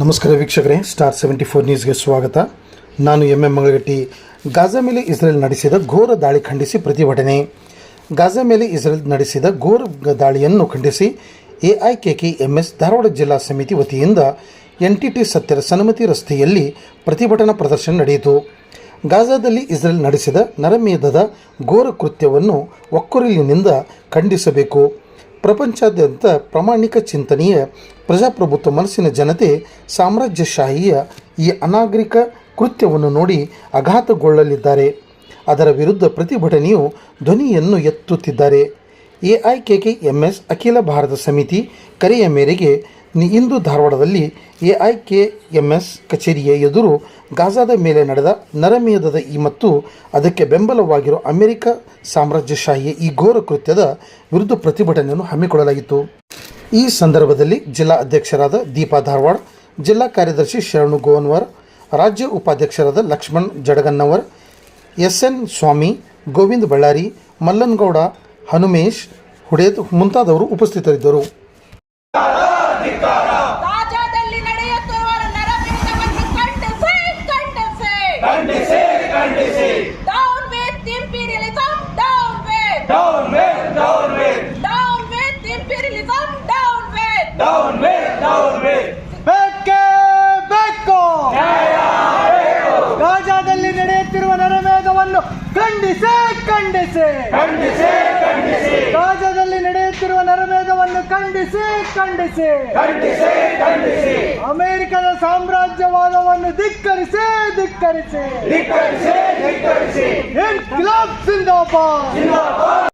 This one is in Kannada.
ನಮಸ್ಕಾರ ವೀಕ್ಷಕರೇ ಸ್ಟಾರ್ ಸೆವೆಂಟಿ ಫೋರ್ ನ್ಯೂಸ್ಗೆ ಸ್ವಾಗತ. ನಾನು ಎಂ ಎಂ ಮಂಗಳಗಟ್ಟಿ. ಗಾಜಾ ಮೇಲೆ ಇಸ್ರೇಲ್ ನಡೆಸಿದ ಘೋರ ದಾಳಿ ಖಂಡಿಸಿ ಪ್ರತಿಭಟನೆ. ಗಾಜಾ ಮೇಲೆ ಇಸ್ರೇಲ್ ನಡೆಸಿದ ಘೋರ ದಾಳಿಯನ್ನು ಖಂಡಿಸಿ ಎಐಕೆಕೆಎಂಎಸ್ ಧಾರವಾಡ ಜಿಲ್ಲಾ ಸಮಿತಿ ವತಿಯಿಂದ ಎನ್ ಟಿ ಟಿ ಸತ್ಯರ ಸನ್ಮತಿ ರಸ್ತೆಯಲ್ಲಿ ಪ್ರತಿಭಟನಾ ಪ್ರದರ್ಶನ ನಡೆಯಿತು. ಗಾಜಾದಲ್ಲಿ ಇಸ್ರೇಲ್ ನಡೆಸಿದ ನರಮೇಧದ ಘೋರ ಕೃತ್ಯವನ್ನು ಒಕ್ಕೊರಲಿನಿಂದ ಖಂಡಿಸಬೇಕು. ಪ್ರಪಂಚಾದ್ಯಂತ ಪ್ರಾಮಾಣಿಕ ಚಿಂತನೆಯ ಪ್ರಜಾಪ್ರಭುತ್ವ ಮನಸ್ಸಿನ ಜನತೆ ಸಾಮ್ರಾಜ್ಯಶಾಹಿಯ ಈ ಅನಾಗರಿಕ ಕೃತ್ಯವನ್ನು ನೋಡಿ ಆಘಾತಗೊಳ್ಳಲಿದ್ದಾರೆ. ಅದರ ವಿರುದ್ಧ ಪ್ರತಿಭಟನೆಯು ಧ್ವನಿಯನ್ನು ಎತ್ತುತ್ತಿದ್ದಾರೆ. ಎಐಕೆಕೆಎಂಎಸ್ ಅಖಿಲ ಭಾರತ ಸಮಿತಿ ಕರೆಯ ಮೇರೆಗೆ ಇಂದು ಧಾರವಾಡದಲ್ಲಿ ಎಐಕೆಎಂಎಸ್ ಕಚೇರಿಯ ಎದುರು ಗಾಜಾದ ಮೇಲೆ ನಡೆದ ನರಮೇಧದ ಈ ಮತ್ತು ಅದಕ್ಕೆ ಬೆಂಬಲವಾಗಿರುವ ಅಮೆರಿಕ ಸಾಮ್ರಾಜ್ಯಶಾಹಿಯ ಈ ಘೋರ ಕೃತ್ಯದ ವಿರುದ್ಧ ಪ್ರತಿಭಟನೆಯನ್ನು ಹಮ್ಮಿಕೊಳ್ಳಲಾಗಿತ್ತು. ಈ ಸಂದರ್ಭದಲ್ಲಿ ಜಿಲ್ಲಾ ಅಧ್ಯಕ್ಷರಾದ ದೀಪಾ ಧಾರವಾಡ, ಜಿಲ್ಲಾ ಕಾರ್ಯದರ್ಶಿ ಶರಣು ಗೋವನ್ವರ್ ರಾಜ್ಯ ಉಪಾಧ್ಯಕ್ಷರಾದ ಲಕ್ಷ್ಮಣ್ ಜಡಗನ್ನವರ್, ಎಸ್ ಎನ್ ಸ್ವಾಮಿ, ಗೋವಿಂದ್ ಬಳ್ಳಾರಿ, ಮಲ್ಲನಗೌಡ ಹನುಮೇಶ್ ಹುಡೇದ್ ಮುಂತಾದವರು ಉಪಸ್ಥಿತರಿದ್ದರು. ರಾಜಾದಲ್ಲಿ ನಡೆಯುತ್ತಿರುವ ನರಮೇಧವನ್ನು ಖಂಡಿಸಿ ಖಂಡಿಸಿ. ಖಂಡಿಸಿ ಖಂಡಿಸಿ. Down with imperialism down with down with down with down with imperialism down with down with down with ಬೇಕೇ ಬೇಕು. ಗಾಜಾದಲ್ಲಿ ನಡೆಯುತ್ತಿರುವ ನರಮೇಧವನ್ನು ಖಂಡಿಸಿ ಖಂಡಿಸಿ ಖಂಡಿಸಿ. ಖಂಡಿಸಿ. ಗಾಜಾದಲ್ಲಿ ನಡೆಯುತ್ತಿರುವ ನರಮೇಧವನ್ನು ಖಂಡಿಸಿ ಖಂಡಿಸಿ. ಖಂಡಿಸಿ ಖಂಡಿಸಿ. ಅಮೆರಿಕದ ಸಾಮ್ರಾಜ್ಯವಾದವನ್ನು ಧಿಕ್ಕರಿಸಿ ಧಿಕ್ಕರಿಸಿ. ಧಿಕ್ಕರಿಸಿ ಧಿಕ್ಕರಿಸಿ. ಇನ್ಕ್ಲಾಬ್ ಜಿಂದಾಬಾದ್ ಜಿಂದಾಬಾದ್